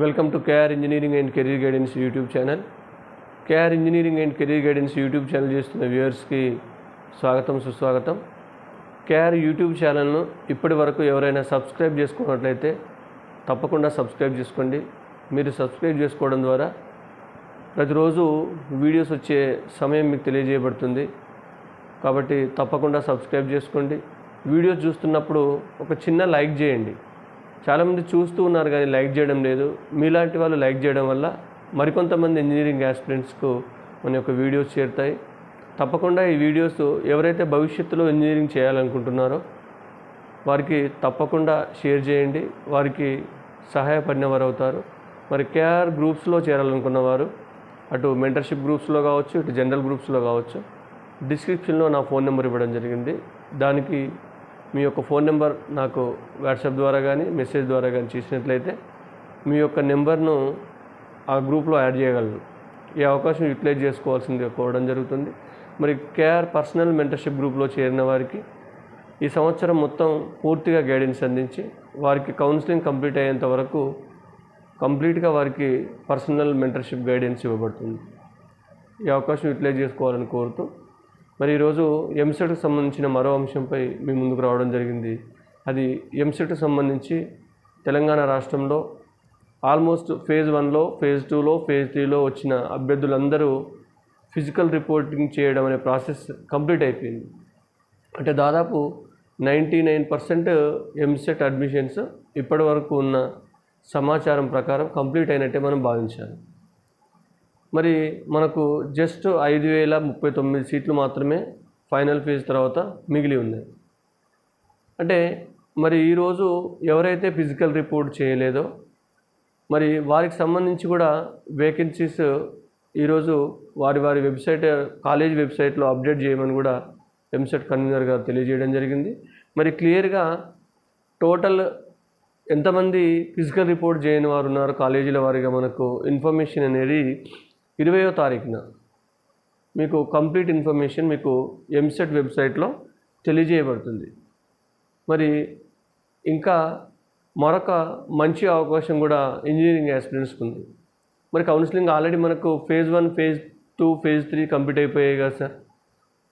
Welcome to KR engineering and career guidance YouTube channel KR engineering and career guidance YouTube channel చేస్తున్న వ్యూవర్స్కి స్వాగతం సుస్వాగతం. KR YouTube ఛానల్ను ఇప్పటి వరకు ఎవరైనా సబ్స్క్రైబ్ చేసుకున్నట్లయితే తప్పకుండా సబ్స్క్రైబ్ చేసుకోండి. మీరు సబ్స్క్రైబ్ చేసుకోవడం ద్వారా ప్రతిరోజు వీడియోస్ వచ్చే సమయం మీకు తెలియజేయబడుతుంది. కాబట్టి తప్పకుండా సబ్స్క్రైబ్ చేసుకోండి. వీడియోస్ చూస్తున్నప్పుడు ఒక చిన్న లైక్ చేయండి. చాలామంది చూస్తూ ఉన్నారు కానీ లైక్ చేయడం లేదు. మీలాంటి వాళ్ళు లైక్ చేయడం వల్ల మరికొంతమంది ఇంజనీరింగ్ యాస్పిరెంట్స్కు మన యొక్క వీడియోస్ చేరుతాయి. తప్పకుండా ఈ వీడియోస్ ఎవరైతే భవిష్యత్తులో ఇంజనీరింగ్ చేయాలనుకుంటున్నారో వారికి తప్పకుండా షేర్ చేయండి. వారికి సహాయపడిన వారు అవుతారు మరి కేఆర్ గ్రూప్స్లో చేరాలనుకున్న వారు అటు మెంటర్షిప్ గ్రూప్స్లో కావచ్చు ఇటు జనరల్ గ్రూప్స్లో కావచ్చు డిస్క్రిప్షన్లో నా ఫోన్ నెంబర్ ఇవ్వడం జరిగింది. దానికి మీ యొక్క ఫోన్ నెంబర్ నాకు వాట్సాప్ ద్వారా కానీ మెసేజ్ ద్వారా కానీ చేసినట్లయితే మీ యొక్క నెంబర్ను ఆ గ్రూప్లో యాడ్ చేయగలను. ఈ అవకాశం యూటిలైజ్ చేసుకోవాల్సింది కోవడం జరుగుతుంది. మరి కేఆర్ పర్సనల్ మెంటర్షిప్ గ్రూప్లో చేరిన వారికి ఈ సంవత్సరం మొత్తం పూర్తిగా గైడెన్స్ అందించి వారికి కౌన్సిలింగ్ కంప్లీట్ అయ్యేంత వరకు కంప్లీట్గా వారికి పర్సనల్ మెంటర్షిప్ గైడెన్స్ ఇవ్వబడుతుంది. ఈ అవకాశం యూటిలైజ్ చేసుకోవాలని కోరుతూ మరి ఈరోజు ఎంసెట్కు సంబంధించిన మరో అంశంపై మీ ముందుకు రావడం జరిగింది. అది ఎంసెట్కు సంబంధించి తెలంగాణ రాష్ట్రంలో ఆల్మోస్ట్ ఫేజ్ వన్లో ఫేజ్ టూలో ఫేజ్ త్రీలో వచ్చిన అభ్యర్థులందరూ ఫిజికల్ రిపోర్టింగ్ చేయడం అనే ప్రాసెస్ కంప్లీట్ అయిపోయింది. అంటే దాదాపు ninety nine percent EAMCET admissions ఇప్పటి వరకు ఉన్న సమాచారం ప్రకారం కంప్లీట్ అయినట్టే మనం భావించాలి. మరి మనకు జస్ట్ ఐదు వేల ముప్పై తొమ్మిది సీట్లు మాత్రమే ఫైనల్ ఫేజ్ తర్వాత మిగిలి ఉంది అంటే మరి ఈరోజు ఎవరైతే ఫిజికల్ రిపోర్ట్ చేయలేదో మరి వారికి సంబంధించి కూడా వేకెన్సీస్ ఈరోజు వారి వారి వెబ్సైట్ కాలేజ్ వెబ్సైట్లో అప్డేట్ చేయమని కూడా ఎంసెట్ కన్వీనర్ గారు తెలియజేయడం జరిగింది. మరి క్లియర్గా టోటల్ ఎంతమంది ఫిజికల్ రిపోర్ట్ చేయని వారు ఉన్నారు కాలేజీల వారిగా మనకు ఇన్ఫర్మేషన్ అనేది ఇరవయో తారీఖున మీకు కంప్లీట్ ఇన్ఫర్మేషన్ మీకు ఎంసెట్ వెబ్సైట్లో తెలియజేయబడుతుంది. మరి ఇంకా మరొక మంచి అవకాశం కూడా ఇంజనీరింగ్ ఆస్పిరెంట్స్కి ఉంది. మరి కౌన్సిలింగ్ ఆల్రెడీ మనకు phase one phase two phase three complete అయిపోయాయి కదా సార్.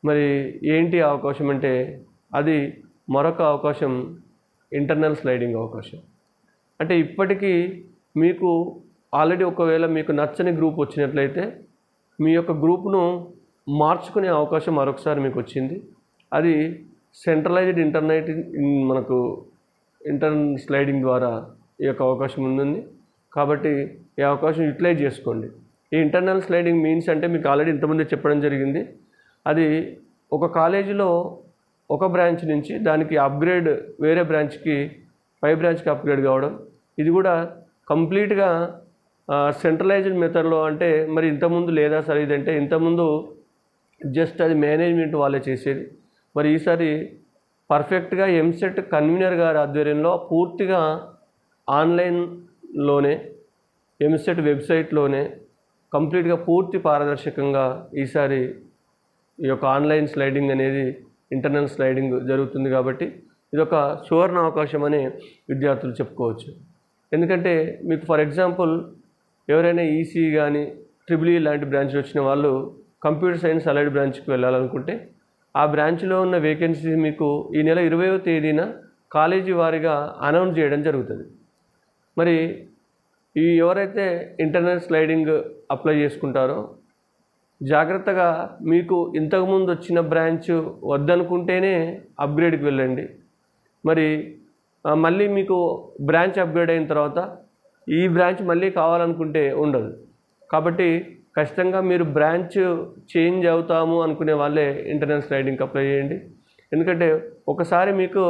మరి ఏంటి అవకాశం అంటే అది మరొక అవకాశం ఇంటర్నల్ స్లైడింగ్ అవకాశం. అంటే ఇప్పటికీ మీకు ఆల్రెడీ ఒకవేళ మీకు నచ్చని గ్రూప్ వచ్చినట్లయితే మీ యొక్క గ్రూప్ను మార్చుకునే అవకాశం మరొకసారి మీకు వచ్చింది. అది సెంట్రలైజ్డ్ ఇంటర్నెట్ మనకు ఇంటర్ స్లైడింగ్ ద్వారా ఈ యొక్క అవకాశం ఉంటుంది కాబట్టి ఈ అవకాశం యూటిలైజ్ చేసుకోండి. ఈ ఇంటర్నల్ స్లైడింగ్ మీన్స్ అంటే మీకు ఆల్రెడీ ఇంతకుముందే చెప్పడం జరిగింది. అది ఒక కాలేజీలో ఒక బ్రాంచ్ నుంచి దానికి అప్గ్రేడ్ వేరే బ్రాంచ్కి పై బ్రాంచ్కి అప్గ్రేడ్ కావడం. ఇది కూడా కంప్లీట్గా సెంట్రలైజ్డ్ మెథడ్లో అంటే మరి ఇంతకుముందు లేదా సార్ ఇదంటే ఇంతకుముందు జస్ట్ అది మేనేజ్మెంట్ వాళ్ళే చేసేది. మరి ఈసారి పర్ఫెక్ట్గా ఎంసెట్ కన్వీనర్ గారి ఆధ్వర్యంలో పూర్తిగా ఆన్లైన్లోనే ఎంసెట్ వెబ్సైట్లోనే కంప్లీట్గా పూర్తి పారదర్శకంగా ఈసారి ఈ యొక్క ఆన్లైన్ స్లైడింగ్ అనేది ఇంటర్నల్ స్లైడింగ్ జరుగుతుంది కాబట్టి ఇది ఒక సువర్ణ అవకాశం అని విద్యార్థులు చెప్పుకోవచ్చు. ఎందుకంటే మీకు ఫర్ ఎగ్జాంపుల్ ఎవరైనా ఈసీ కానీ ట్రిపుల్ ఈ లాంటి బ్రాంచ్లు వచ్చిన వాళ్ళు కంప్యూటర్ సైన్స్ అలైడ్ బ్రాంచ్కి వెళ్ళాలనుకుంటే ఆ బ్రాంచ్లో ఉన్న వేకెన్సీ మీకు ఈ నెల ఇరవయో తేదీన కాలేజీ వారిగా అనౌన్స్ చేయడం జరుగుతుంది. మరి ఈ ఎవరైతే ఇంటర్నల్ స్లైడింగ్ అప్లై చేసుకుంటారో జాగ్రత్తగా మీకు ఇంతకుముందు వచ్చిన బ్రాంచ్ వద్దనుకుంటేనే అప్గ్రేడ్కి వెళ్ళండి. మరి మళ్ళీ మీకు బ్రాంచ్ అప్గ్రేడ్ అయిన తర్వాత ఈ బ్రాంచ్ మళ్ళీ కావాలనుకుంటే ఉండదు. కాబట్టి ఖచ్చితంగా మీరు బ్రాంచ్ చేంజ్ అవుతాము అనుకునే వాళ్ళే ఇంటర్నల్ స్లైడింగ్కి అప్లై చేయండి. ఎందుకంటే ఒకసారి మీకు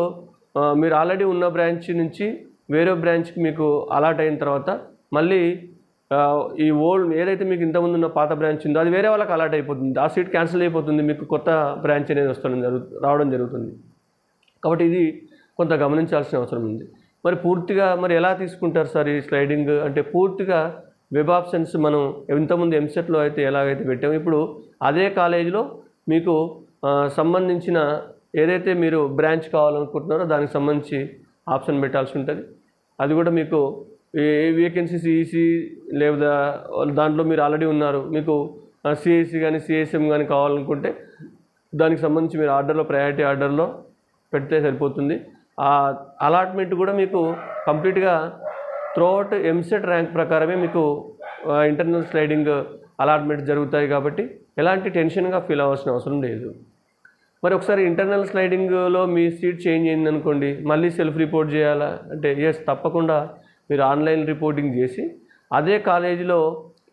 మీరు ఆల్రెడీ ఉన్న బ్రాంచ్ నుంచి వేరే బ్రాంచ్కి మీకు అలాట్ అయిన తర్వాత మళ్ళీ ఈ ఓల్డ్ ఏదైతే మీకు ఇంతకుముందు ఉన్న పాత బ్రాంచ్ ఉందో అది వేరే వాళ్ళకి అలాట్ అయిపోతుంది. ఆ సీట్ క్యాన్సిల్ అయిపోతుంది మీకు కొత్త బ్రాంచ్ అనేది వస్తుంది జరుగు రావడం జరుగుతుంది. కాబట్టి ఇది కొంత గమనించాల్సిన అవసరం ఉంది. మరి పూర్తిగా మరి ఎలా తీసుకుంటారు సార్ ఈ స్లైడింగ్ అంటే పూర్తిగా వెబ్ ఆప్షన్స్ మనం ఇంతకుముందు ఎంసెట్లో అయితే ఎలాగైతే పెట్టాము ఇప్పుడు అదే కాలేజీలో మీకు సంబంధించిన ఏదైతే మీరు బ్రాంచ్ కావాలనుకుంటున్నారో దానికి సంబంధించి ఆప్షన్ పెట్టాల్సి ఉంటుంది. అది కూడా మీకు ఏ వేకెన్సీస్ ఈసీ లేదా దాంట్లో మీరు ఆల్రెడీ ఉన్నారు మీకు సిఎస్సి కానీ సిఎస్ఎం కానీ కావాలనుకుంటే దానికి సంబంధించి మీరు ఆర్డర్లో ప్రయారిటీ ఆర్డర్లో పెడితే సరిపోతుంది. ఆ అలాట్మెంట్ కూడా మీకు కంప్లీట్గా త్రూఅవుట్ ఎంసెట్ ర్యాంక్ ప్రకారమే మీకు ఇంటర్నల్ స్లైడింగ్ అలాట్మెంట్ జరుగుతాయి కాబట్టి ఎలాంటి టెన్షన్గా ఫీల్ అవ్వాల్సిన అవసరం లేదు. మరి ఒకసారి ఇంటర్నల్ స్లైడింగ్లో మీ సీట్ చేంజ్ అయింది అనుకోండి మళ్ళీ సెల్ఫ్ రిపోర్ట్ చేయాలా? అంటే ఎస్ తప్పకుండా మీరు ఆన్లైన్ రిపోర్టింగ్ చేసి అదే కాలేజీలో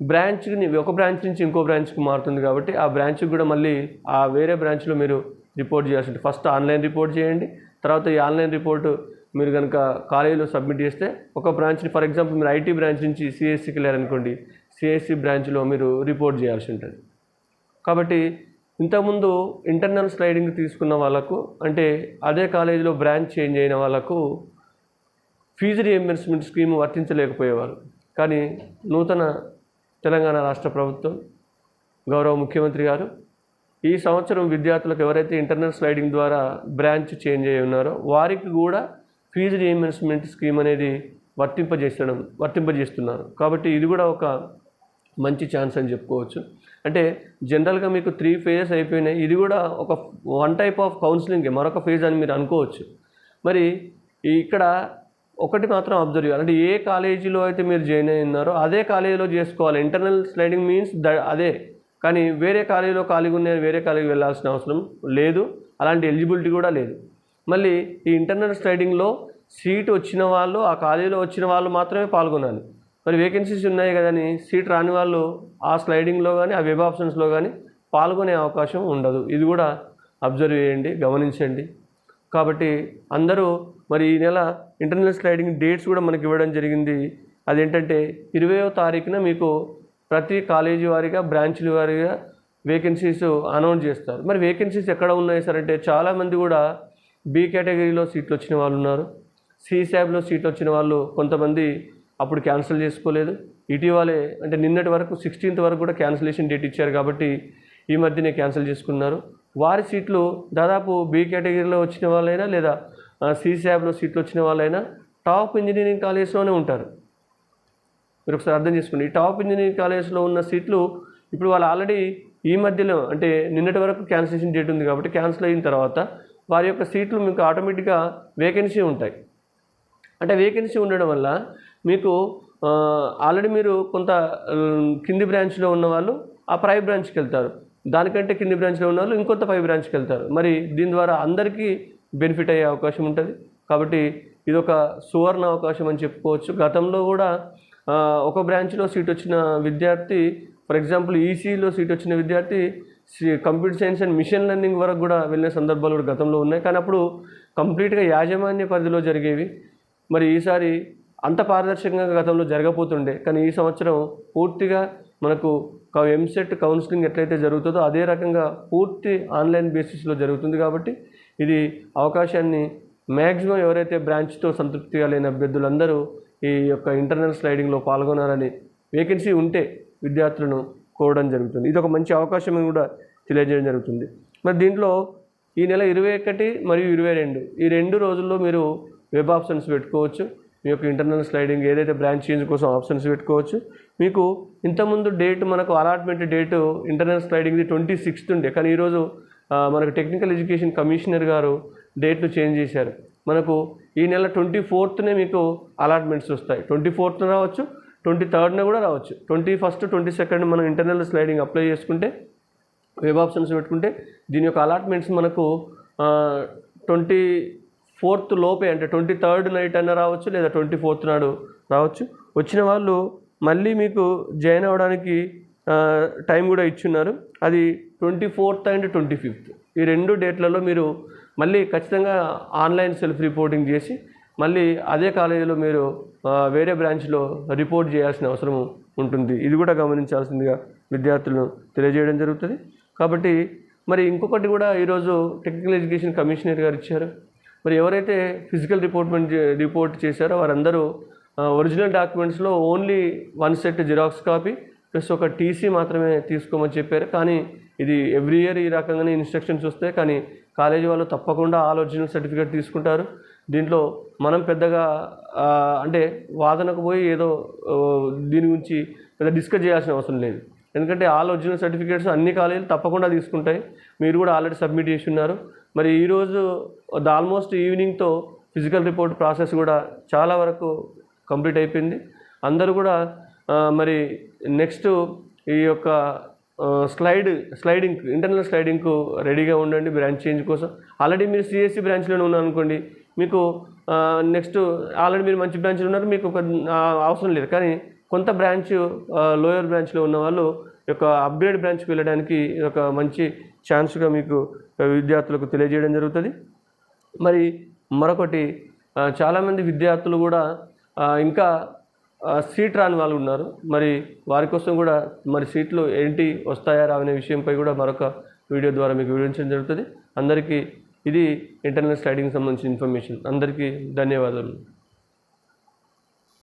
బ్రాంచ్ని ఒక బ్రాంచ్ నుంచి ఇంకో బ్రాంచ్కి మారుతుంది కాబట్టి ఆ బ్రాంచ్కి కూడా మళ్ళీ ఆ వేరే బ్రాంచ్లో మీరు రిపోర్ట్ చేయాల్సి ఉంటుంది. ఫస్ట్ ఆన్లైన్ రిపోర్ట్ చేయండి తర్వాత ఈ ఆన్లైన్ రిపోర్ట్ మీరు కనుక కాలేజీలో సబ్మిట్ చేస్తే ఒక బ్రాంచ్ని ఫర్ ఎగ్జాంపుల్ మీరు ఐటీ బ్రాంచ్ నుంచి సిఎస్సికి వెళ్ళారనుకోండి సిఎస్సి బ్రాంచ్లో మీరు రిపోర్ట్ చేయాల్సి ఉంటుంది. కాబట్టి ఇంతకుముందు ఇంటర్నల్ స్లైడింగ్ తీసుకున్న వాళ్ళకు అంటే అదే కాలేజీలో బ్రాంచ్ చేంజ్ అయిన వాళ్ళకు ఫీజు రియంబర్స్మెంట్ స్కీమ్ వర్తించలేకపోయేవారు. కానీ నూతన తెలంగాణ రాష్ట్ర ప్రభుత్వం గౌరవ ముఖ్యమంత్రి గారు ఈ సంవత్సరం విద్యార్థులకు ఎవరైతే ఇంటర్నల్ స్లైడింగ్ ద్వారా బ్రాంచ్ చేంజ్ అయి ఉన్నారో వారికి కూడా ఫీజు రియంబర్స్మెంట్ స్కీమ్ అనేది వర్తింపజేసడం వర్తింపజేస్తున్నారు. కాబట్టి ఇది కూడా ఒక మంచి ఛాన్స్ అని చెప్పుకోవచ్చు. అంటే జనరల్గా మీకు త్రీ ఫేజెస్ అయిపోయినాయి. ఇది కూడా ఒక వన్ టైప్ ఆఫ్ కౌన్సిలింగ్ మరొక ఫేజ్ అని మీరు అనుకోవచ్చు. మరి ఇక్కడ ఒకటి మాత్రం అబ్జర్వ్ చేయాలి. అంటే ఏ కాలేజీలో అయితే మీరు జాయిన్ అయి ఉన్నారో అదే కాలేజీలో చేసుకోవాలి. ఇంటర్నల్ స్లైడింగ్ మీన్స్ ద అదే కానీ వేరే కాలేజీలో ఖాళీగా ఉన్నాయి వేరే కాలేజీకి వెళ్ళాల్సిన అవసరం లేదు. అలాంటి ఎలిజిబిలిటీ కూడా లేదు. మళ్ళీ ఈ ఇంటర్నల్ స్లైడింగ్లో సీట్ వచ్చిన వాళ్ళు ఆ కాలేజీలో వచ్చిన వాళ్ళు మాత్రమే పాల్గొనాలి. మరి వేకెన్సీస్ ఉన్నాయి కదని సీట్ రాని వాళ్ళు ఆ స్లైడింగ్లో కానీ ఆ వెబ్ ఆప్షన్స్లో కానీ పాల్గొనే అవకాశం ఉండదు. ఇది కూడా అబ్జర్వ్ చేయండి గమనించండి. కాబట్టి అందరూ మరి ఈ నెల ఇంటర్నల్ స్లైడింగ్ డేట్స్ కూడా మనకి ఇవ్వడం జరిగింది. అదేంటంటే ఇరవయో తారీఖున మీకు ప్రతి కాలేజీ వారిగా బ్రాంచ్ల వారిగా వేకెన్సీస్ అనౌన్స్ చేస్తారు. మరి వేకెన్సీస్ ఎక్కడ ఉన్నాయి సార్ అంటే చాలామంది కూడా బి కేటగిరీలో సీట్లు వచ్చిన వాళ్ళు ఉన్నారు. సి శాబ్లో సీట్లు వచ్చిన వాళ్ళు కొంతమంది అప్పుడు క్యాన్సిల్ చేసుకోలేదు. ఇటీవలే అంటే నిన్నటి వరకు సిక్స్టీన్త్ వరకు కూడా క్యాన్సిలేషన్ డేట్ ఇచ్చారు కాబట్టి ఈ మధ్యనే క్యాన్సిల్ చేసుకున్నారు. వారి సీట్లు దాదాపు బి కేటగిరీలో వచ్చిన వాళ్ళైనా లేదా సి శాబ్లో సీట్లు వచ్చిన వాళ్ళైనా టాప్ ఇంజనీరింగ్ కాలేజ్లోనే ఉంటారు. మీరు ఒకసారి అర్థం చేసుకోండి. ఈ టాప్ ఇంజనీరింగ్ కాలేజ్లో ఉన్న సీట్లు ఇప్పుడు వాళ్ళు ఆల్రెడీ ఈ మధ్యలో అంటే నిన్నటి వరకు క్యాన్సిలేషన్ డేట్ ఉంది కాబట్టి క్యాన్సిల్ అయిన తర్వాత వారి యొక్క సీట్లు మీకు ఆటోమేటిక్గా వేకెన్సీ ఉంటాయి. అంటే వేకెన్సీ ఉండడం వల్ల మీకు ఆల్రెడీ మీరు కొంత కింది బ్రాంచ్లో ఉన్న వాళ్ళు ఆ పై బ్రాంచ్కి వెళ్తారు. దానికంటే కింది బ్రాంచ్లో ఉన్న వాళ్ళు ఇంకొంత పై బ్రాంచ్కి వెళ్తారు. మరి దీని ద్వారా అందరికీ బెనిఫిట్ అయ్యే అవకాశం ఉంటుంది. కాబట్టి ఇది ఒక సువర్ణ అవకాశం అని చెప్పుకోవచ్చు. గతంలో కూడా ఒక బ్రాంచ్లో సీట్ వచ్చిన విద్యార్థి ఫర్ ఎగ్జాంపుల్ ఈసీలో సీట్ వచ్చిన విద్యార్థి C- computer science and machine learning వరకు కూడా వెళ్ళిన సందర్భాలు కూడా గతంలో ఉన్నాయి. కానీ అప్పుడు కంప్లీట్గా యాజమాన్య పరిధిలో జరిగేవి. మరి ఈసారి అంత పారదర్శకంగా గతంలో జరగపోతుండే కానీ ఈ సంవత్సరం పూర్తిగా మనకు ఎంసెట్ కౌన్సిలింగ్ ఎట్లయితే జరుగుతుందో అదే రకంగా పూర్తి ఆన్లైన్ బేసిస్లో జరుగుతుంది కాబట్టి ఇది అవకాశాన్ని మ్యాక్సిమం ఎవరైతే బ్రాంచ్తో సంతృప్తిగా లేని అభ్యర్థులందరూ ఈ యొక్క ఇంటర్నల్ స్లైడింగ్లో పాల్గొనాలని వేకెన్సీ ఉంటే విద్యార్థులను కోరడం జరుగుతుంది. ఇది ఒక మంచి అవకాశం అని కూడా తెలియజేయడం జరుగుతుంది. మరి దీంట్లో ఈ నెల ఇరవై ఒకటి మరియు ఇరవై రెండు ఈ రెండు రోజుల్లో మీరు వెబ్ ఆప్షన్స్ పెట్టుకోవచ్చు. మీ యొక్క ఇంటర్నల్ స్లైడింగ్ ఏదైతే బ్రాంచ్ చేంజ్ కోసం ఆప్షన్స్ పెట్టుకోవచ్చు. మీకు ఇంతకుముందు డేట్ మనకు అలాట్మెంట్ డేటు ఇంటర్నల్ స్లైడింగ్ది ట్వంటీ సిక్స్త్ ఉండే కానీ ఈరోజు మనకు టెక్నికల్ ఎడ్యుకేషన్ కమిషనర్ గారు డేట్లు చేంజ్ చేశారు. మనకు ఈ నెల ట్వంటీ ఫోర్త్నే మీకు అలాట్మెంట్స్ వస్తాయి. ట్వంటీ ఫోర్త్న రావచ్చు ట్వంటీ థర్డ్న కూడా రావచ్చు. ట్వంటీ ఫస్ట్ ట్వంటీ సెకండ్ మనం ఇంటర్నల్ స్లైడింగ్ అప్లై చేసుకుంటే వెబ్ ఆప్షన్స్ పెట్టుకుంటే దీని యొక్క అలాట్మెంట్స్ మనకు ట్వంటీ ఫోర్త్ లోపే అంటే ట్వంటీ థర్డ్ నైట్ అయినా రావచ్చు లేదా ట్వంటీ ఫోర్త్ నాడు రావచ్చు. వచ్చిన వాళ్ళు మళ్ళీ మీకు జాయిన్ అవ్వడానికి టైం కూడా ఇచ్చున్నారు. అది twenty fourth and twenty fifth. ఈ రెండు డేట్లలో మీరు మళ్ళీ ఖచ్చితంగా ఆన్లైన్ సెల్ఫ్ రిపోర్టింగ్ చేసి మళ్ళీ అదే కాలేజీలో మీరు వేరే బ్రాంచ్లో రిపోర్ట్ చేయాల్సిన అవసరం ఉంటుంది. ఇది కూడా గమనించాల్సిందిగా విద్యార్థులను తెలియజేయడం జరుగుతుంది. కాబట్టి మరి ఇంకొకటి కూడా ఈరోజు టెక్నికల్ ఎడ్యుకేషన్ కమిషనర్ గారు ఇచ్చారు. మరి ఎవరైతే ఫిజికల్ రిపోర్ట్మెంట్ రిపోర్ట్ చేశారో వారందరూ original డాక్యుమెంట్స్లో only one set xerox copy plus ఒక టీసీ మాత్రమే తీసుకోమని చెప్పారు. కానీ ఇది ఎవ్రీ ఇయర్ ఈ రకంగానే ఇన్స్ట్రక్షన్స్ వస్తాయి. కానీ కాలేజీ వాళ్ళు తప్పకుండా ఆల్ ఒరిజినల్ సర్టిఫికేట్ తీసుకుంటారు. దీంట్లో మనం పెద్దగా అంటే వాదనకు పోయి ఏదో దీని గురించి పెద్ద డిస్కస్ చేయాల్సిన అవసరం లేదు. ఎందుకంటే ఆల్ ఒరిజినల్ సర్టిఫికేట్స్ అన్ని కాలేజీలు తప్పకుండా తీసుకుంటాయి. మీరు కూడా ఆల్రెడీ సబ్మిట్ చేసి ఉన్నారు. మరి ఈరోజు ఆల్మోస్ట్ ఈవినింగ్తో ఫిజికల్ రిపోర్ట్ ప్రాసెస్ కూడా చాలా వరకు కంప్లీట్ అయిపోయింది. అందరూ కూడా మరి నెక్స్ట్ ఈ యొక్క స్లైడ్ స్లైడింగ్ ఇంటర్నల్ స్లైడింగ్కు రెడీగా ఉండండి బ్రాంచ్ చేంజ్ కోసం. ఆల్రెడీ మీరు సిఎస్సి బ్రాంచ్లోనే ఉన్నారు అనుకోండి మీకు నెక్స్ట్ ఆల్రెడీ మీరు మంచి బ్రాంచ్లో ఉన్నారు మీకు ఒక అవసరం లేదు. కానీ కొంత బ్రాంచ్ లోయర్ బ్రాంచ్లో ఉన్న వాళ్ళు యొక్క అప్గ్రేడ్ బ్రాంచ్కి వెళ్ళడానికి ఒక మంచి ఛాన్స్గా మీకు విద్యార్థులకు తెలియజేయడం జరుగుతుంది. మరి మరొకటి చాలామంది విద్యార్థులు కూడా ఇంకా సీట్ రాని వాళ్ళు ఉన్నారు. మరి వారి కోసం కూడా మరి సీట్లు ఏంటి వస్తాయా రావనే విషయంపై కూడా మరొక వీడియో ద్వారా మీకు వివరించడం జరుగుతుంది. అందరికీ ఇది ఇంటర్నెట్ స్లైడింగ్ సంబంధించిన ఇన్ఫర్మేషన్. అందరికీ ధన్యవాదాలు.